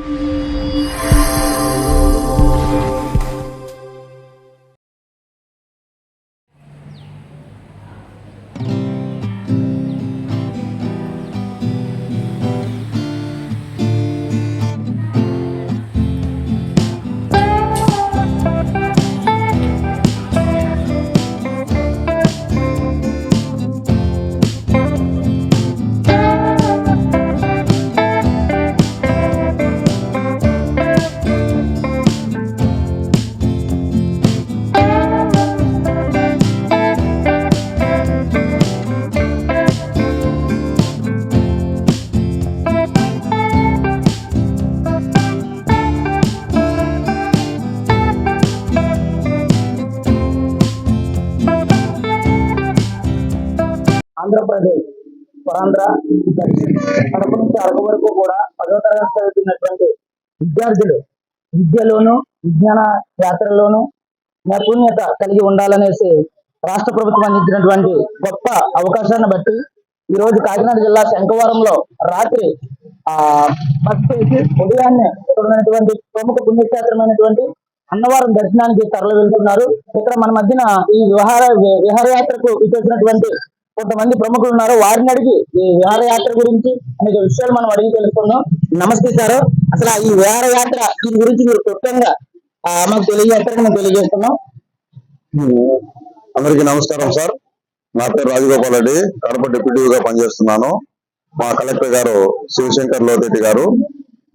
Mm-hmm. Andhra Pradesh పరాంధ్ర Kadapa నుంచి అరకు వరకు కూడా పదవ తరగతి చదువుతున్నటువంటి విద్యార్థులు విద్యలోను విజ్ఞాన యాత్రలోను నైపుణ్యత కలిగి ఉండాలనేసి రాష్ట్ర ప్రభుత్వం అందించినటువంటి గొప్ప అవకాశాన్ని బట్టి ఈ రోజు కాకినాడ జిల్లా శంఖవరంలో రాత్రి ఆ బస్ చేసి ఉదయాన్నే ఇక్కడ ఉన్నటువంటి ప్రముఖ పుణ్యక్షేత్రమైనటువంటి అన్నవరం దర్శనానికి తరలి వెళ్తున్నారు. ఇక్కడ మన మధ్యన ఈ విహార విహారయాత్రకు ఇచ్చేసినటువంటి కొంతమంది ప్రముఖులు ఉన్నారు. వారిని అడిగి ఈ విహారయాత్ర గురించి అనేక విషయాలు మనం అడిగి తెలుసుకుందాం. నమస్తే సార్. అసలు ఈ విహారయాత్ర దీని గురించి మీరు క్లుప్తంగా ఆ, మాకు తెలియజేస్తారని మేము తెలియజేస్తున్నాం. అందరికీ నమస్కారం సార్. నా పేరు రాజగోపాల్ రెడ్డి. కడప డిప్యూటీగా పనిచేస్తున్నాను. మా కలెక్టర్ గారు శివశంకర్ లోతెట్టి గారు.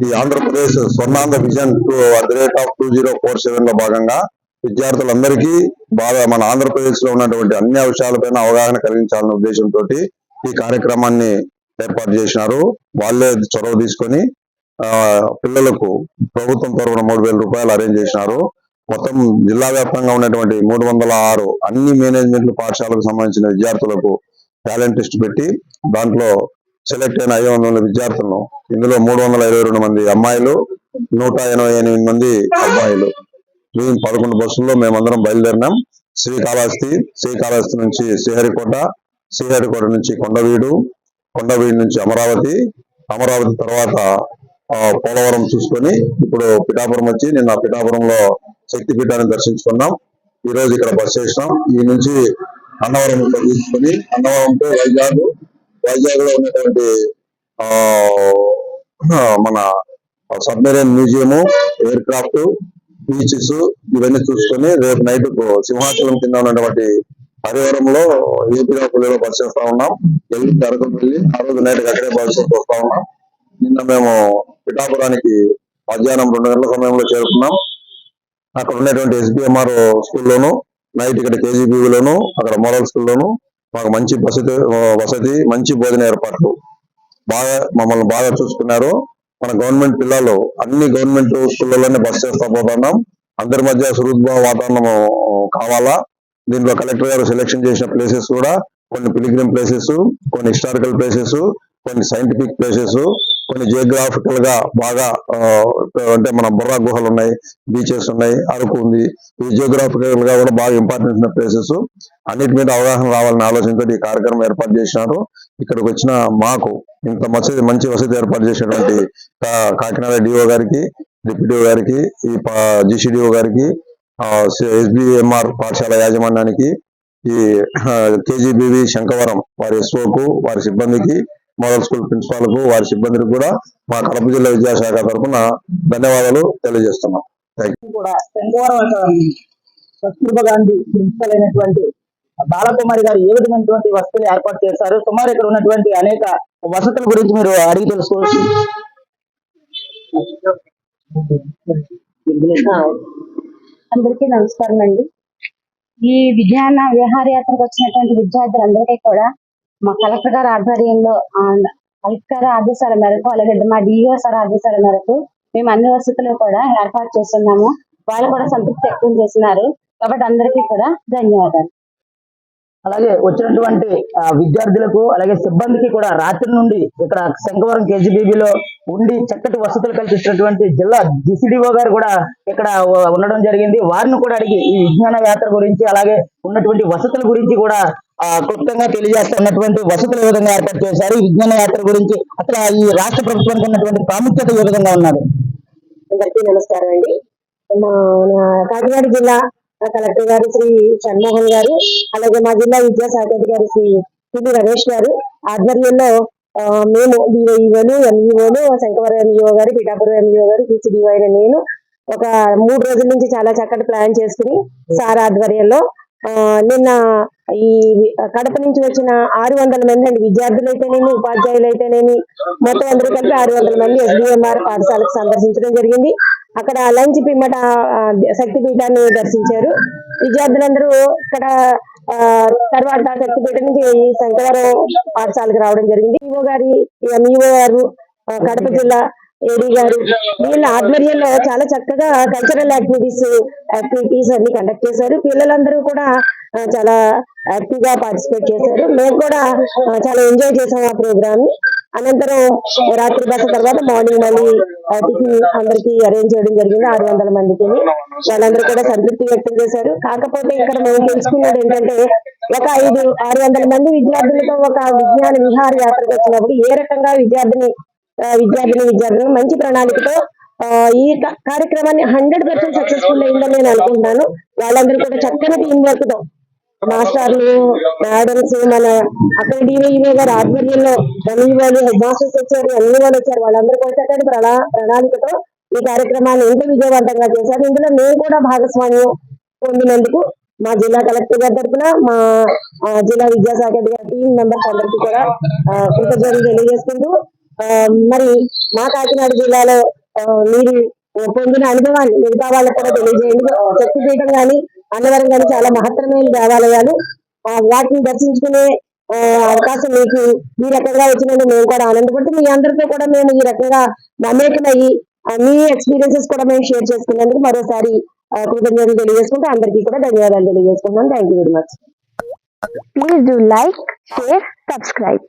ఈ Andhra Pradesh Swarnandhra vision two at the rate of two zero four సెవెన్లో భాగంగా విద్యార్థులందరికీ బాగా మన ఆంధ్రప్రదేశ్లో ఉన్నటువంటి అన్ని అంశాలపైన అవగాహన కలిగించాలనే ఉద్దేశంతో ఈ కార్యక్రమాన్ని ఏర్పాటు చేసినారు. వాళ్ళే చొరవ తీసుకొని పిల్లలకు ప్రభుత్వం తరఫున మూడు వేల రూపాయలు అరేంజ్ చేసినారు. మొత్తం జిల్లా వ్యాప్తంగా ఉన్నటువంటి మూడు వందల ఆరు అన్ని మేనేజ్మెంట్ పాఠశాలకు సంబంధించిన విద్యార్థులకు టాలెంట్ టెస్ట్ పెట్టి దాంట్లో సెలెక్ట్ అయిన ఐదు వందల విద్యార్థులను ఇందులో మూడు వందల ఇరవై రెండు మంది అమ్మాయిలు నూట ఎనభై ఎనిమిది మంది అబ్బాయిలు. మేము పదకొండు బస్సుల్లో మేమందరం బయలుదేరినాం. శ్రీకాళహస్తి శ్రీకాళహస్తి నుంచి శ్రీహరికోట శ్రీహరికోట నుంచి కొండవీడు కొండవీడు నుంచి అమరావతి అమరావతి తర్వాత పోలవరం చూసుకొని ఇప్పుడు పిఠాపురం వచ్చి నిన్న పిఠాపురంలో శక్తి పీఠాన్ని దర్శించుకున్నాం. ఈ రోజు ఇక్కడ బస్ చేసినాం. ఈ నుంచి అన్నవరం తీసుకొని అన్నవరంతో వైజాగ్ వైజాగ్. లో ఉన్నటువంటి మన submarine museum aircraft beaches ఇవన్నీ చూసుకొని రేపు నైట్ సింహాచలం కింద ఉన్నటువంటి హరివరంలో ఏపీ పుల్లిలో బస్ చేస్తా ఉన్నాం. ఎల్లుండి అరకు వెళ్ళి ఆ రోజు నైట్ అక్కడే బస్ వస్తా ఉన్నాం. నిన్న మేము పిఠాపురానికి మధ్యాహ్నం రెండు గంటల సమయంలో చేరుకున్నాం. అక్కడ ఉన్నటువంటి ఎస్బిఎంఆర్ స్కూల్లోను నైట్ ఇక్కడ కేజీబీలోను అక్కడ మోడల్ స్కూల్లోను మాకు మంచి వసతి వసతి మంచి భోజన ఏర్పాట్లు. బాగా మమ్మల్ని బాగా చూసుకున్నారు. మన గవర్నమెంట్ పిల్లలు అన్ని గవర్నమెంట్ స్కూళ్ళలోనే బస్ చేస్తా పోతున్నాం. అందరి మధ్య సుహృద్భావ వాతావరణం కావాలా? దీంట్లో కలెక్టర్ గారు సెలెక్షన్ చేసిన ప్లేసెస్ కూడా కొన్ని పిలిగ్రిమ్ ప్లేసెస్ కొన్ని హిస్టారికల్ ప్లేసెస్ కొన్ని సైంటిఫిక్ ప్లేసెస్ కొన్ని జియోగ్రాఫికల్గా బాగా అంటే మన బుర్రా గుహలు ఉన్నాయి బీచెస్ ఉన్నాయి అరకు ఉంది. ఈ జియోగ్రాఫికల్గా కూడా బాగా ఇంపార్టెంట్ ఉన్న ప్లేసెస్ అన్నిటి మీద అవగాహన రావాలనే ఆలోచనతో ఈ కార్యక్రమం ఏర్పాటు చేసినారు. ఇక్కడికి వచ్చిన మాకు ఇంత మంచి మంచి వసతి ఏర్పాటు చేసినటువంటి కాకినాడ డిఓ గారికి డిప్యూటీ గారికి ఈ జిసిడిఓ గారికి ఎస్బిఎంఆర్ పాఠశాల యాజమాన్యానికి ఈ కేజీబీవి శంకవరం వారి ఎస్ఓకు వారి సిబ్బందికి మోడల్ స్కూల్ ప్రిన్సిపాల్కు వారి సిబ్బందికి కూడా మా కడప జిల్లా విద్యాశాఖ తరఫున ధన్యవాదాలు తెలియజేస్తున్నాం. థ్యాంక్ శంకవరం గాంధీ ప్రిన్సిపల్ అయినటువంటి బాలకుమారి గారు ఏ విధమైనటువంటి వసతులు ఏర్పాటు చేశారు? సుమారు ఇక్కడ ఉన్నటువంటి అనేక వసతుల గురించి మీరు అడిగి తెలుసుకోవచ్చు. అందరికీ నమస్కారం అండి. ఈ విజ్ఞాన విహారయాత్రకు వచ్చినటువంటి విద్యార్థులందరికీ కూడా మా కలెక్టర్ గారి ఆధ్వర్యంలో కలెక్టర్ గారి ఆదేశాల మేరకు అలాగే మా డిఓ సార్ ఆదేశాల మేరకు మేము అన్ని వసతులు కూడా ఏర్పాటు చేస్తున్నాము. వాళ్ళు కూడా సంతృప్తి వ్యక్తం చేసినారు కాబట్టి అందరికీ కూడా ధన్యవాదాలు. అలాగే వచ్చినటువంటి విద్యార్థులకు అలాగే సిబ్బందికి కూడా రాత్రి నుండి ఇక్కడ శంకవరం కేజీబీబీలో ఉండి చక్కటి వసతులు కల్పించినటువంటి జిల్లా డిసిడిఓ గారు కూడా ఇక్కడ ఉండడం జరిగింది. వారిని కూడా అడిగి ఈ విజ్ఞాన యాత్ర గురించి అలాగే ఉన్నటువంటి వసతుల గురించి కూడా ఆ, క్లుప్తంగా తెలియజేస్తున్నటువంటి వసతులు ఏ విధంగా ఏర్పాటు చేశారు. విజ్ఞాన యాత్ర గురించి అసలు ఈ రాష్ట్ర ప్రభుత్వానికి ఉన్నటువంటి ప్రాముఖ్యత ఏ విధంగా ఉన్నది? అందరికీ నమస్కారం అండి. మా కాకినాడ జిల్లా కలెక్టర్ గారు శ్రీ షణ్మోహన్ గారు అలాగే మా జిల్లా విద్యాశాఖ అధికారి శ్రీ పిల్లి రమేష్ గారు ఆధ్వర్యంలో మేము డిఓఈఓలు ఎంఈఓలు శంకవరం ఎంఈఓ గారు పిఠాపురం ఎంఈఓ గారు పీసీడీఓ అయిన నేను ఒక మూడు రోజుల నుంచి చాలా చక్కటి ప్లాన్ చేసుకుని సార్ ఆధ్వర్యంలో ఆ, నిన్న ఈ కడప నుంచి వచ్చిన ఆరు వందల మంది అండి విద్యార్థులు అయితేనేమి ఉపాధ్యాయులు అయితేనేమి మొత్తం అందరూ కలిపి ఆరు వందల మంది ఎస్డిఎంఆర్ పాఠశాలకు సందర్శించడం జరిగింది. అక్కడ లంచ్ పిమ్మట శక్తిపీఠాన్ని దర్శించారు. విద్యార్థులందరూ ఇక్కడ ఆ, తర్వాత శక్తిపీఠ నుంచి ఈ శంకవరం పాఠశాలకు రావడం జరిగింది. ఈఓ గారి ఈఓ గారు కడప జిల్లా ఏడీ గారు వీళ్ళ ఆధ్వర్యంలో చాలా చక్కగా కల్చరల్ యాక్టివిటీస్ యాక్టివిటీస్ అన్ని కండక్ట్ చేశారు. పిల్లలందరూ కూడా చాలా యాక్టివ్గా పార్టిసిపేట్ చేశారు. మేము కూడా చాలా ఎంజాయ్ చేసాం ఆ ప్రోగ్రామ్ని. అనంతరం రాత్రి బస తర్వాత మార్నింగ్ మళ్ళీ టిఫిన్ అందరికి అరేంజ్ చేయడం జరిగింది ఆరు వందల మందికి. వాళ్ళందరూ కూడా సంతృప్తి వ్యక్తం చేశారు. కాకపోతే ఇక్కడ మేము తెలుసుకున్నది ఏంటంటే ఒక ఐదు ఆరు వందల మంది విద్యార్థులతో ఒక విజ్ఞాన విహార యాత్రకు వచ్చినప్పుడు ఏ రకంగా విద్యార్థిని విద్యార్థిని విద్యార్థులు మంచి ప్రణాళికతో ఆ, ఈ కార్యక్రమాన్ని హండ్రెడ్ పర్సెంట్ సక్సెస్ఫుల్ అయిందని నేను అనుకుంటున్నాను. వాళ్ళందరూ కూడా చక్కని టీం వర్క్తో మాస్టర్లు మేడమ్స్ మన అక్కడ డివైఓ గారి ఆధ్వర్యంలో ఎంఈఓలు హెడ్ మాస్టర్స్ వచ్చారు ఎంఈఓలు వచ్చారు వాళ్ళందరూ కూడా ప్రణా ప్రణాళికతో ఈ కార్యక్రమాన్ని ఎంతో విజయవంతంగా చేశారు? ఇందులో మేము కూడా భాగస్వామ్యం పొందినందుకు మా జిల్లా కలెక్టర్ గారి తరఫున మా జిల్లా విద్యాశాఖ అధికారి టీం మెంబర్స్ అందరికీ కూడా కృతజ్ఞతలు తెలియజేసుకుంటూ ఆ, మరి మా కాకినాడ జిల్లాలో ఆ, మీరు పొందిన అనుభవాన్ని మిగతా వాళ్ళకు కూడా తెలియజేయండి. శక్తిపీఠం కానీ అన్నవరం కానీ చాలా మహత్తరమైన దేవాలయాలు. ఆ, వాటిని దర్శించుకునే అవకాశం మీకు ఈ రకంగా వచ్చినందుకు మేము కూడా ఆనందపడుతూ మీ అందరితో కూడా మేము ఈ రకంగా మమేకమయ్యి మీ ఎక్స్పీరియన్సెస్ కూడా మేము షేర్ చేసుకున్నందుకు మరోసారి కృతజ్ఞతలు తెలియజేసుకుంటూ అందరికీ కూడా ధన్యవాదాలు తెలియజేసుకుంటున్నాను. Thank you very much please do like share subscribe